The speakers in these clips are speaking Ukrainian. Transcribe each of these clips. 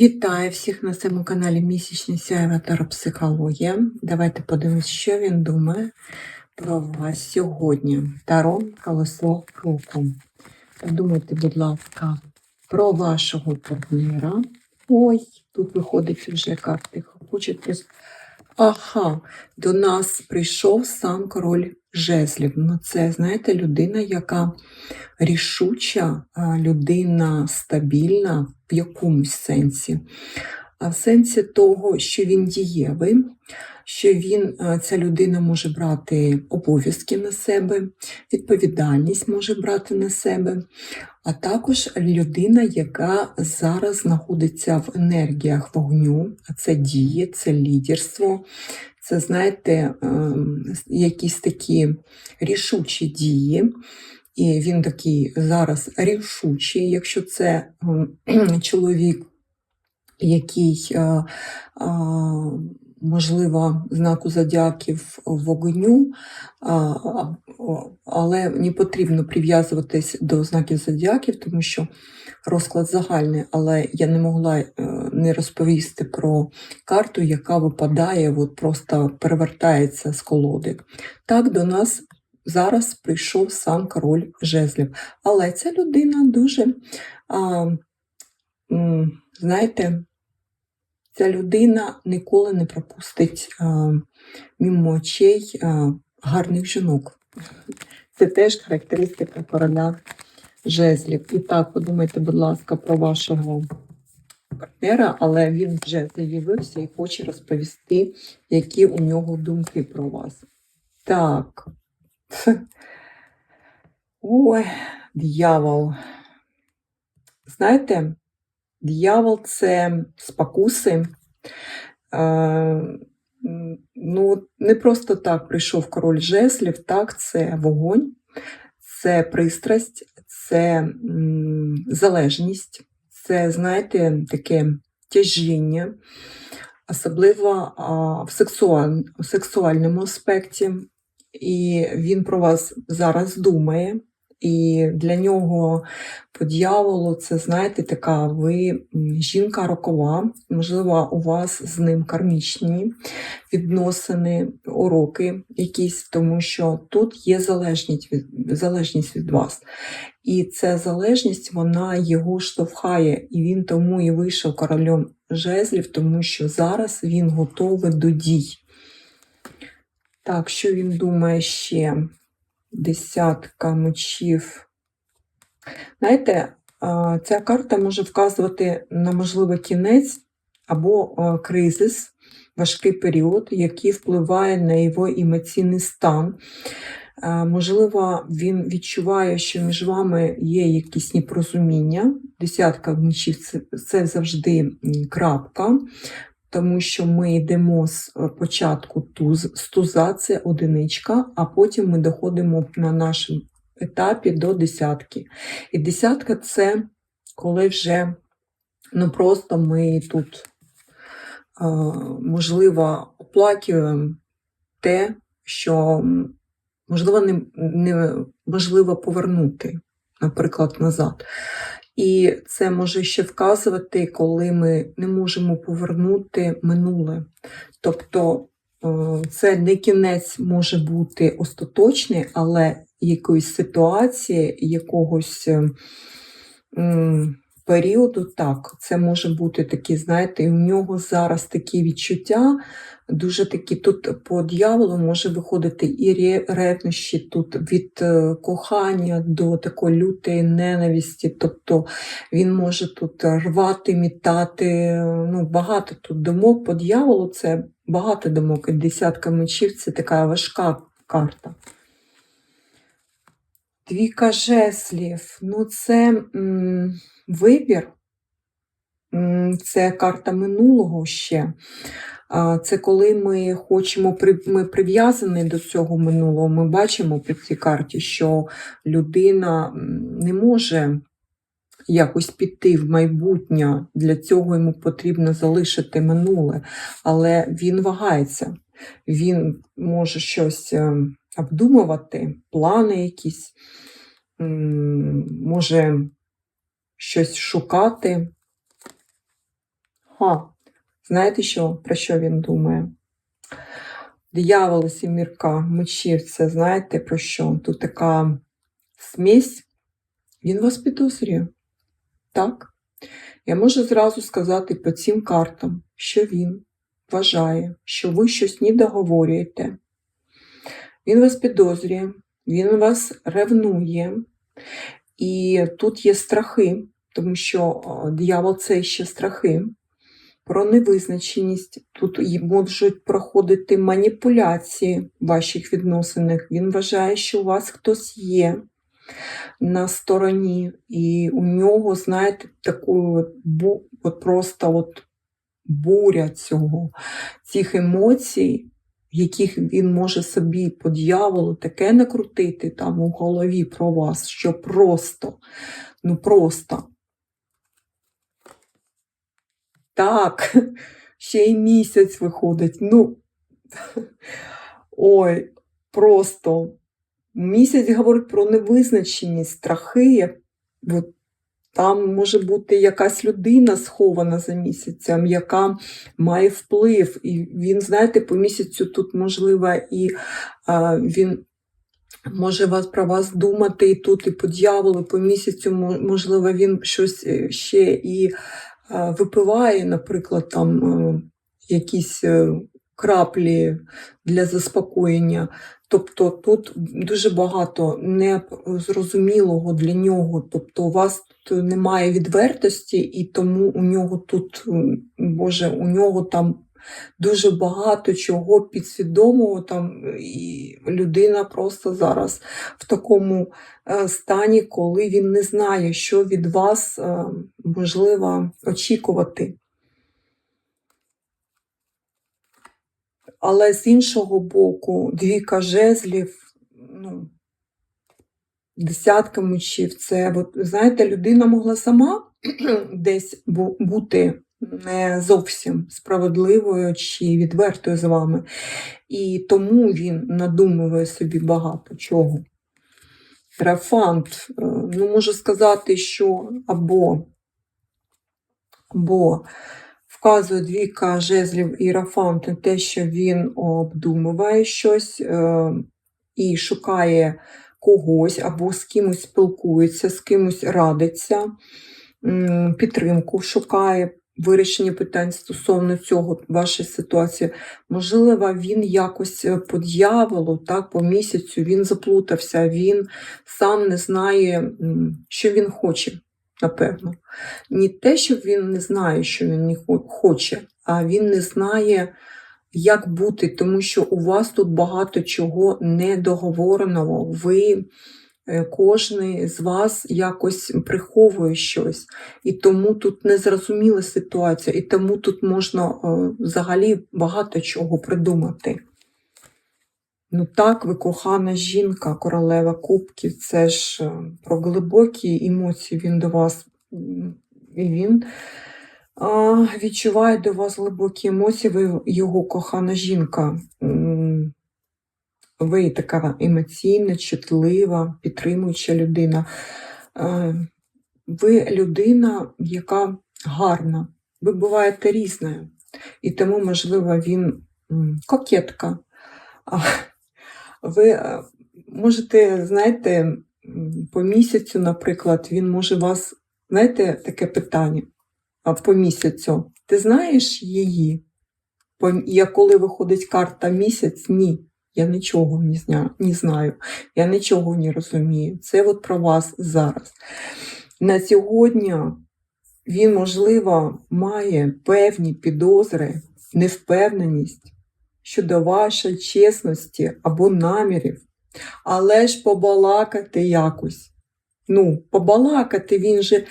Вітаю всіх на цьому каналі Місячний Сяєва Таропсихологія. Давайте подивимось, що він думає про вас сьогодні. Таро колесо року. Подумайте, будь ласка, про вашого партнера. Ой, тут виходить вже карти. Хочете. Ага, до нас прийшов сам король жезлів. Ну, це, знаєте, людина, яка рішуча, людина стабільна в якомусь сенсі. В сенсі того, що він дієвий, що він, ця людина може брати обов'язки на себе, відповідальність може брати на себе, а також людина, яка зараз знаходиться в енергіях вогню, це діє, це лідерство, це, знаєте, ем, якісь такі рішучі дії. І він такий зараз рішучий, якщо це ем, чоловік, який, е, е, можливо, знаку зодіаків вогню, але не потрібно прив'язуватись до знаків зодіаків, тому що розклад загальний, але я не могла е, не розповісти про карту, яка випадає, от просто перевертається з колоди. Так до нас зараз прийшов сам король жезлів. Але ця людина дуже, а, знаєте, ця людина ніколи не пропустить а, мимо очей а, гарних жінок. Це теж характеристика короля жезлів. І так, подумайте, будь ласка, про вашого партнера, але він вже заявився і хоче розповісти, які у нього думки про вас. Так. Ой, дьявол. Знаєте, дьявол це спокуси. Ну, не просто так прийшов король жезлів, так, це вогонь, це пристрасть, це залежність, це, знаєте, таке тяжіння, особливо в сексуальному аспекті. І він про вас зараз думає. І для нього по дьяволу це, знаєте, така ви жінка рокова, можливо, у вас з ним кармічні відносини, уроки якісь, тому що тут є залежність від, залежність від вас. І ця залежність, вона його штовхає, і він тому і вийшов королем жезлів, тому що зараз він готовий до дій. Так, що він думає ще? Десятка мечів. Знаєте, ця карта може вказувати на можливий кінець або кризис, важкий період, який впливає на його емоційний стан. Можливо, він відчуває, що між вами є якісь непорозуміння. Десятка мечів це, завжди крапка тому що ми йдемо з е, початку туз, з туза, це одиничка, а потім ми доходимо на нашому етапі до десятки. І десятка це коли вже ну просто ми тут, е, можливо, оплакуємо те, що можливо неможливо повернути, наприклад, назад. І це може ще вказувати, коли ми не можемо повернути минуле. Тобто е, це не кінець може бути остаточний, але якоїсь ситуації, якогось е, періоду, так, це може бути такі, знаєте, і у нього зараз такі відчуття, дуже такі, тут по дьяволу може виходити і ревнощі тут від е, кохання до такої лютої ненависті. Тобто він може тут рвати, мітати. ну Багато тут думок по дьяволу це багато думок. І десятка мечів це така важка карта. Двіка жеслів. Ну, це м, вибір, це карта минулого ще. Це коли ми хочемо, ми прив'язані до цього минулого, ми бачимо по цій карті, що людина не може якось піти в майбутнє, для цього йому потрібно залишити минуле, але він вагається, він може щось е, обдумувати, плани якісь, може щось шукати. Ага, знаєте що, про що він думає? Диявол і сімірка мечів, це знаєте про що? Тут така смесь. Він вас підозрює. Так? Я можу зразу сказати по цим картам, що він вважає, що ви щось не договорюєте. Він вас підозрює, він вас ревнує, і тут є страхи, тому що диявол це ще страхи про невизначеність. Тут можуть проходити маніпуляції в ваших відносинах. Він вважає, що у вас хтось є на стороні, і у нього, знаєте, таку от, бу, от просто от буря цього, цих емоцій, яких він може собі по дьяволу таке накрутити там у голові про вас, що просто, ну просто. Так, ще й місяць виходить. Ну, ой, просто місяць говорить про невизначеність, страхи. От там може бути якась людина схована за місяцем, яка має вплив. І він, знаєте, по місяцю тут, можливо, і а, він може вас про вас думати і тут, і по дьяволу, по місяцю, можливо, він щось е, ще і випиває, наприклад, там е, якісь е, краплі для заспокоєння. Тобто тут дуже багато незрозумілого для нього. Тобто у вас тут немає відвертості, і тому у нього тут, Боже, у нього там дуже багато чого підсвідомого там, і людина просто зараз в такому е, стані, коли він не знає, що від вас е, можливо очікувати. Але з іншого боку, двійка жезлів, ну, десятка мечів, це, от, знаєте, людина могла сама десь бути не зовсім справедливою чи відвертою з вами. І тому він надумує собі багато чого. Рафант, е, ну, можу сказати, що або, або вказує двійка жезлів і Рафант на те, що він обдумує щось е, і шукає когось, або з кимось спілкується, з кимось радиться, підтримку шукає, вирішення питань стосовно цього, вашої ситуації. Можливо, він якось е, по дьяволу, так, по місяцю він заплутався, він сам не знає, що він хоче, напевно. Не те, що він не знає, що він не хоче, а він не знає, як бути, тому що у вас тут багато чого недоговореного. Ви, кожний з вас якось приховує щось. І тому тут незрозуміла ситуація, і тому тут можна е, взагалі багато чого придумати. Ну так, ви кохана жінка, королева кубків, це ж е, про глибокі емоції він до вас. І він відчуває до вас глибокі емоції, ви його кохана жінка. Ви така емоційна, чутлива, підтримуюча людина. Е, Ви людина, яка гарна. Ви буваєте різною. І тому, можливо, він кокетка. Ви е, можете, знаєте, по місяцю, наприклад, він може вас, знаєте, таке питання по місяцю. Ти знаєш її? Я коли виходить карта місяць, ні. Я нічого не, зня, не знаю, я нічого не розумію. Це от про вас зараз. На сьогодні він, можливо, має певні підозри, невпевненість щодо вашої чесності або намірів, але ж побалакати якось. Ну, побалакати він же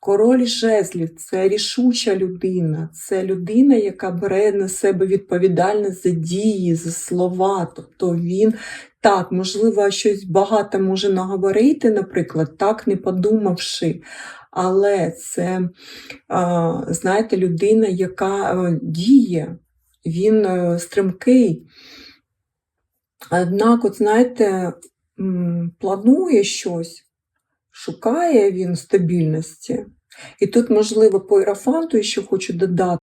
король жезлів, це рішуча людина, це людина, яка бере на себе відповідальність за дії, за слова. Тобто він так, можливо, щось багато може наговорити, наприклад, так не подумавши. Але це, знаєте, людина, яка е, діє, він е, стрімкий. Однак, от знаєте, планує щось, шукає він стабільності. І тут, можливо, по ірафанту ще хочу додати.